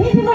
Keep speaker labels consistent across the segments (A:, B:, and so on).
A: ভিজবো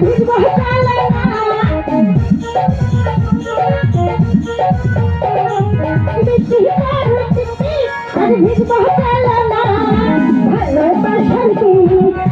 A: ভিজবো ভিজবো ভালোবাসার দিন